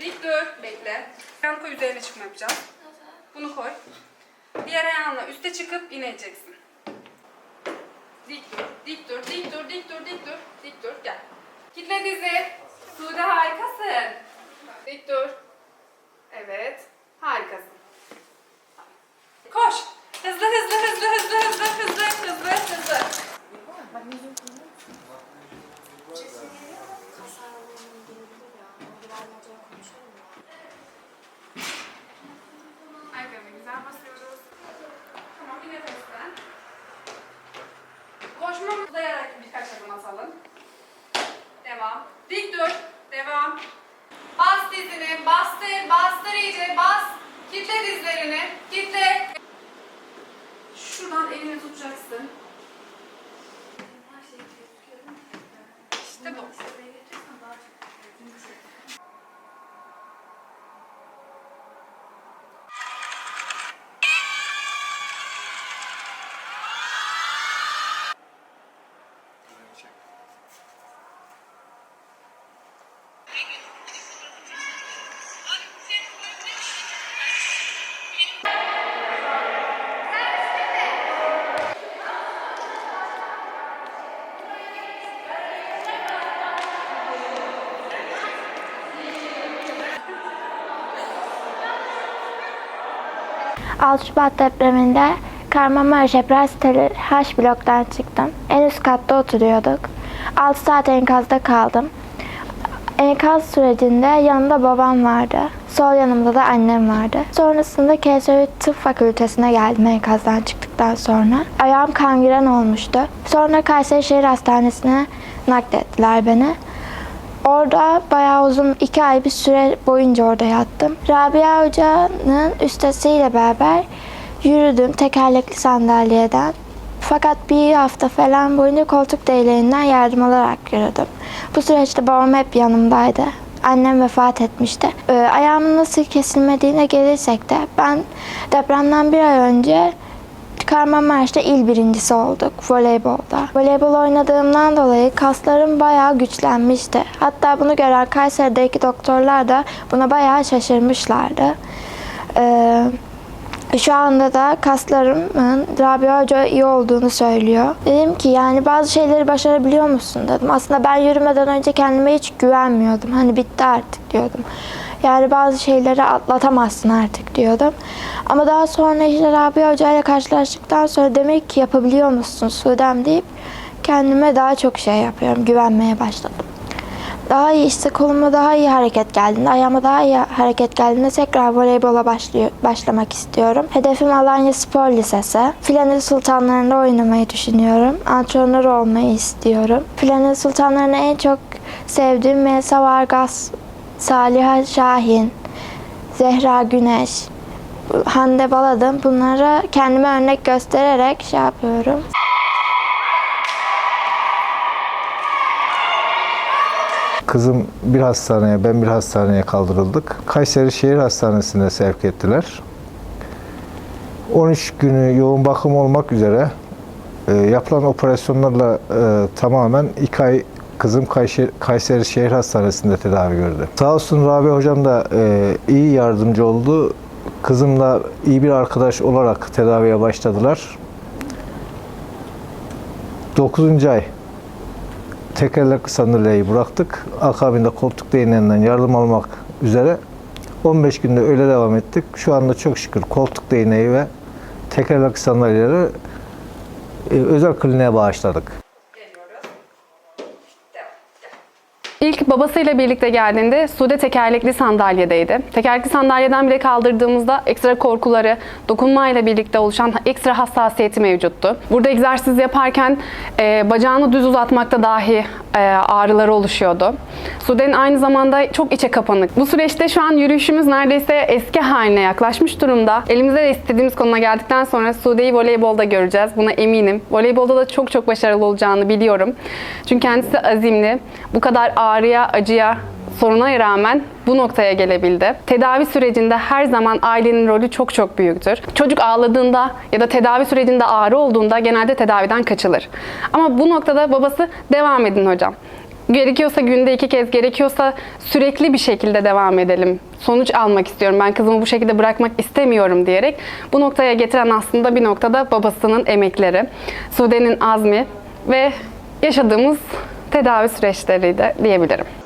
Dik dur. Bekle. Ayağını koy üzerine çıkma yapacağız. Bunu koy. Diğer ayağınla üste çıkıp ineceksin. Dik dur, dik dur, dik dur, dik dur, dik dur, dik dur. Gel. Kitle dizi. Sude harikasın. Dik dur. Evet. Harikasın. Koş. Hızlı hızlı hızlı hızlı hızlı hızlı hızlı. Güzel basıyoruz. Tamam bir nefesten. Koşma uzayarak birkaç adım atalım. Devam. Dik dur. Devam. Bas dizini. Bastır. Bastır iyice. Bas. Kitle dizlerini. Kitle. Şuradan elini tutacaksın. İşte bu. ...6 Şubat depreminde Kahramanmaraş Ebrar siteli H bloktan çıktım. En üst katta oturuyorduk. 6 saat enkazda kaldım. Enkaz sürecinde yanımda babam vardı. Sol yanımda da annem vardı. Sonrasında KSÜ Tıp Fakültesine geldim enkazdan çıktıktan sonra. Ayağım kangren olmuştu. Sonra Kayseri Şehir Hastanesi'ne naklettiler beni. Orada bayağı uzun iki ay bir süre boyunca orada yattım. Rabia Hoca'nın üstesiyle beraber yürüdüm tekerlekli sandalyeden. Fakat bir hafta falan boyunca koltuk değneğinden yardım alarak yürüdüm. Bu süreçte babam hep yanımdaydı. Annem vefat etmişti. Ee, ayağımın nasıl kesilmediğine gelirsek de ben depremden bir ay önce Kahramanmaraş'ta il birincisi olduk voleybolda. Voleybol oynadığımdan dolayı kaslarım bayağı güçlenmişti. Hatta bunu gören Kayseri'deki doktorlar da buna bayağı şaşırmışlardı. Ee, şu anda da kaslarımın Rabia Hoca iyi olduğunu söylüyor. Dedim ki yani bazı şeyleri başarabiliyor musun dedim. Aslında ben yürümeden önce kendime hiç güvenmiyordum. Hani bitti artık diyordum. Yani bazı şeyleri atlatamazsın artık diyordum. Ama daha sonra işte Rabia Hoca ile karşılaştıktan sonra demek ki yapabiliyor musun Sudem deyip kendime daha çok şey yapıyorum. Güvenmeye başladım. Daha iyi işte koluma daha iyi hareket geldiğinde, ayağıma daha iyi hareket geldiğinde tekrar voleybola başlıyor, başlamak istiyorum. Hedefim Alanya Spor Lisesi. Flanel Sultanları'nda oynamayı düşünüyorum. Antrenör olmayı istiyorum. Flanel Sultanları'nı en çok sevdiğim Melisa Vargas, Saliha Şahin, Zehra Güneş, Hande Baladım. Bunlara kendime örnek göstererek şey yapıyorum. Kızım bir hastaneye, ben bir hastaneye kaldırıldık. Kayseri Şehir Hastanesi'ne sevk ettiler. 13 günü yoğun bakım olmak üzere e, yapılan operasyonlarla e, tamamen 2 ay kızım Kayseri, Şehir Hastanesi'nde tedavi gördü. Sağ olsun Rabi Hocam da e, iyi yardımcı oldu. Kızımla iyi bir arkadaş olarak tedaviye başladılar. 9. ay tekerlekli sandalyeyi bıraktık. Akabinde koltuk değneğinden yardım almak üzere 15 günde öyle devam ettik. Şu anda çok şükür koltuk değneği ve tekerlekli sandalyeleri e, özel kliniğe bağışladık. Geliyoruz. Devam. Gel. İlk babasıyla birlikte geldiğinde Sude tekerlekli sandalyedeydi. Tekerlekli sandalyeden bile kaldırdığımızda ekstra korkuları, dokunmayla birlikte oluşan ekstra hassasiyeti mevcuttu. Burada egzersiz yaparken e, bacağını düz uzatmakta dahi e, ağrıları oluşuyordu. Sude'nin aynı zamanda çok içe kapanık. Bu süreçte şu an yürüyüşümüz neredeyse eski haline yaklaşmış durumda. Elimize de istediğimiz konuma geldikten sonra Sude'yi voleybolda göreceğiz. Buna eminim. Voleybolda da çok çok başarılı olacağını biliyorum. Çünkü kendisi azimli. Bu kadar ağrıya, acıya, soruna rağmen bu noktaya gelebildi. Tedavi sürecinde her zaman ailenin rolü çok çok büyüktür. Çocuk ağladığında ya da tedavi sürecinde ağrı olduğunda genelde tedaviden kaçılır. Ama bu noktada babası devam edin hocam. Gerekiyorsa günde iki kez, gerekiyorsa sürekli bir şekilde devam edelim. Sonuç almak istiyorum. Ben kızımı bu şekilde bırakmak istemiyorum diyerek bu noktaya getiren aslında bir noktada babasının emekleri, Sude'nin azmi ve yaşadığımız tedavi süreçleriydi diyebilirim.